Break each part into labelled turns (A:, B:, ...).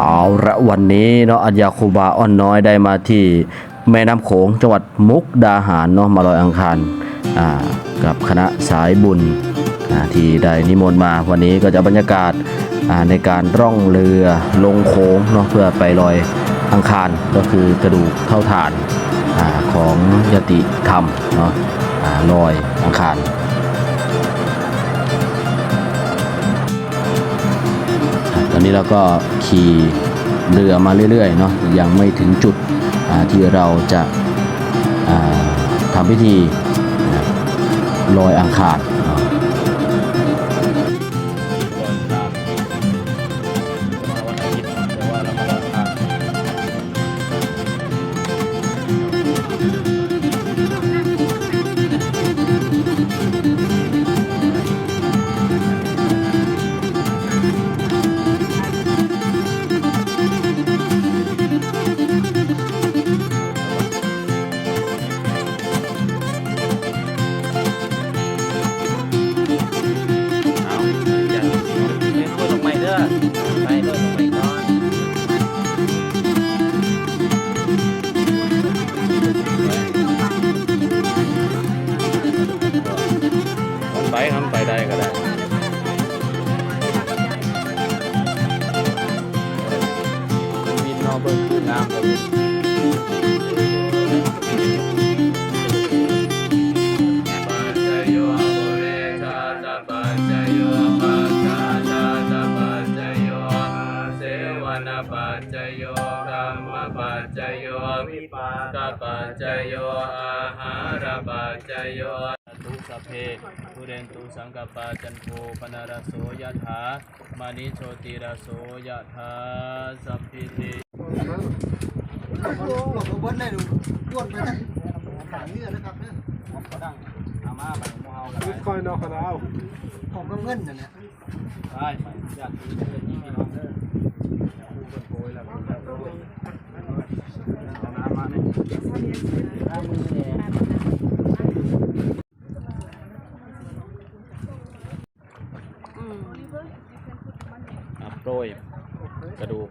A: เอาละวันนี้เนาะอัญญาคูบาอ้อนน้อยได้มาที่แม่น้ำโขงจังหวัดมุกดาหารเนาะมาลอยอังคารกับคณะสายบุญที่ได้นิมนต์มาวันนี้ก็จะบรรยากาศาในการร่องเรือลงโขงเนาะเพื่อไปลอยอังคารก็คือกระดูกเท่าฐานอาของยติธรรมเนาะลอยอังคาร อนนี้เราก็ขี่เรือมาเรื่อยๆเนาะยังไม่ถึงจุดที่เราจะาทำพิธีลอยอังคาร ไปครับไปได้ก็ได้บินอเบิ้งน้ำก็มี
B: ปัจจโยปุเรชาตปัจจโยปัจจาชาตปัจจโยเสวนปัจจโยธรรมปัจจโยวิปากปัจจโยอาหารปัจจโย สพเพทุเรนตุสังกปาจันโทปนารโสยถามานิโชติรโสยถาสัพพิติ
C: หลบลงบนเลยดูด้วนไปนะขายเรือนะครับเนี่ย
B: อามาไปมูเฮากัน
D: คอยนอกคณะเอา
C: ผมก็เงินน่ะเนี่ย
B: ได้ไปอยากถือเป็นยี่พี่น้องเด้ออยากพูดเป็นโพยแล้วก็อยากรู้เอาน้ำมาเนี่ย
A: อะโปรยกระดูก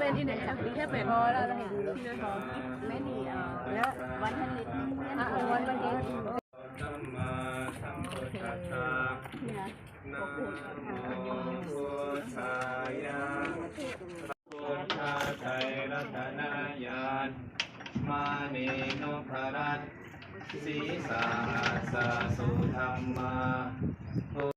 E: เป็นที่ไหนสักทีแค่เป็นพอแล้วเราเห็นที่นั่นพอไม่ดีอ่แล้ววันทันลิตอะวันวันนี้
B: สัมมาสัมพุทธัสสะ
E: เนี่ย
B: นะโมพุทธายะพุทธาไตรรัตนายานมานีโนภ รัตสีสาสาสุธรรมา